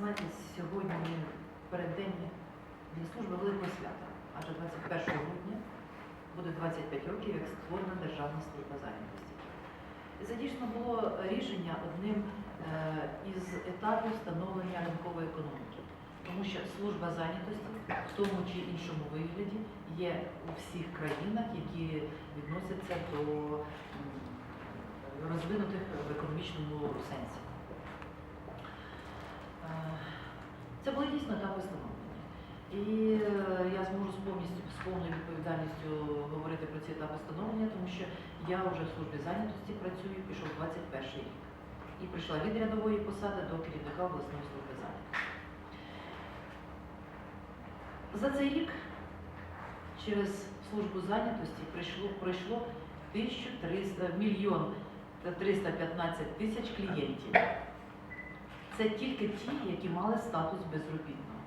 Знаєте, сьогодні переддень для служби великого свята, адже 21 грудня буде 25 років, як створена Державна служба зайнятості. І це дійсно було рішення одним е, із етапів становлення ринкової економіки. Тому що служба зайнятості в тому чи іншому вигляді є у всіх країнах, які відносяться до розвинутих в економічному сенсі. Це були дійсно етапи становлення. І е, я зможу з повністю з повною відповідальністю говорити про ці етапи становлення, тому що я вже в службі зайнятості працюю, пішов 21 рік. І прийшла від рядової посади до керівника обласної служби зайнятості. За цей рік через службу зайнятості прийшло, пройшло 1300 мільйон 315 тисяч клієнтів. Це тільки ті, які мали статус безробітного.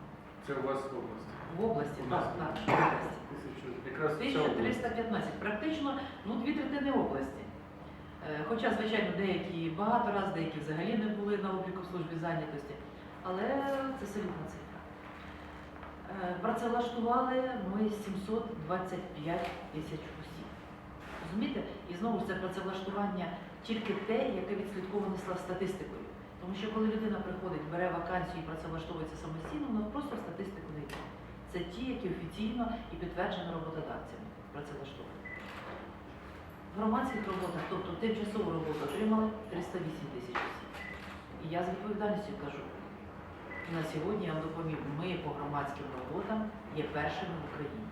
Це у вас в області. В області, У нас так, в області. Тисячу, якраз ця область. 1315, практично ну, дві третини області. Е, Хоча, звичайно, деякі багато разів, деякі взагалі не були на обліку в службі зайнятості, але це солідна цифра. Е, Працевлаштували ми 725 тисяч осіб. Розумієте? І знову ж це працевлаштування тільки те, яке відслідковане ста- статистикою. Тому що коли людина приходить, бере вакансію і працевлаштовується самостійно, вона просто в статистику не йде. Це ті, які офіційно і підтверджено роботодавцями працевлаштовані. В громадських роботах, тобто тимчасову роботу, отримали 308 тисяч осіб. І я з відповідальністю кажу, на сьогодні я вам доповім, ми по громадським роботам є першими в Україні.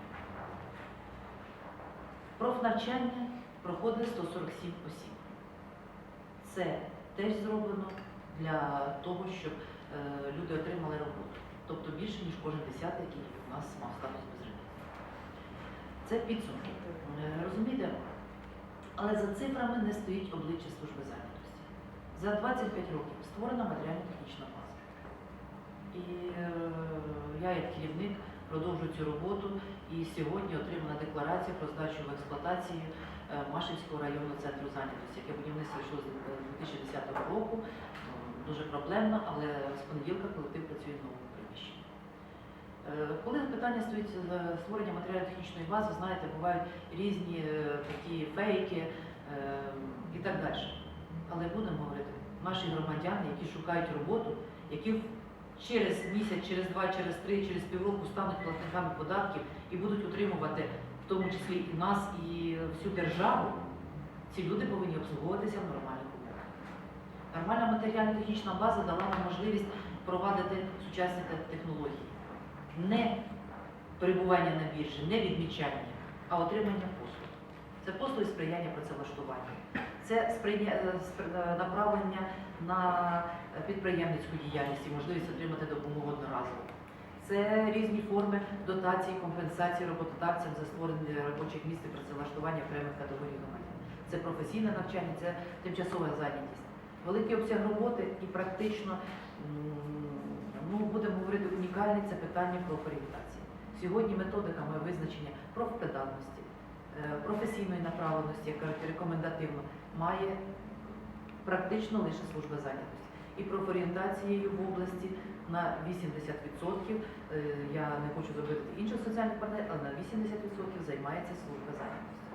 Профнавчання проходить 147 осіб. Це теж зроблено для того, щоб е, люди отримали роботу. Тобто більше, ніж кожен десятий, який у нас мав статус безробітного. Це підсумки. Е, Розумієте? Але за цифрами не стоїть обличчя служби зайнятості. За 25 років створена матеріально-технічна база. І е, я як керівник продовжую цю роботу і сьогодні отримана декларація про здачу в експлуатацію Машівського районного центру зайнятості, яке будівництво йшло з е, 2010 року. Дуже проблемно, але з понеділка колектив працює в новому приміщенні. Е, Коли питання стоїть з створення матеріально-технічної бази, знаєте, бувають різні е, такі фейки е, і так далі. Але будемо говорити, наші громадяни, які шукають роботу, які через місяць, через два, через три, через півроку стануть платниками податків і будуть утримувати в тому числі і нас, і всю державу, ці люди повинні обслуговуватися в нормальних умовах. Нормальна матеріально-технічна база дала нам можливість впровадити сучасні технології. Не перебування на біржі, не відмічання, а отримання послуг. Це послуги сприяння працевлаштуванню. Це е, е, направлення на підприємницьку діяльність і можливість отримати допомогу одноразово. Це різні форми дотації, компенсації роботодавцям за створення робочих місць і працевлаштування окремих категорій громадян. Це професійне навчання, це тимчасова зайнятість. Великий обсяг роботи і практично, м, ну, будемо говорити, унікальне це питання профорієнтації. Сьогодні методиками визначення профпедагності, е, професійної направленості, яка рекомендативно, має практично лише служба зайнятості. І профорієнтацією в області на 80%, е, я не хочу зробити інших соціальних партнерів, але на 80% займається служба зайнятості.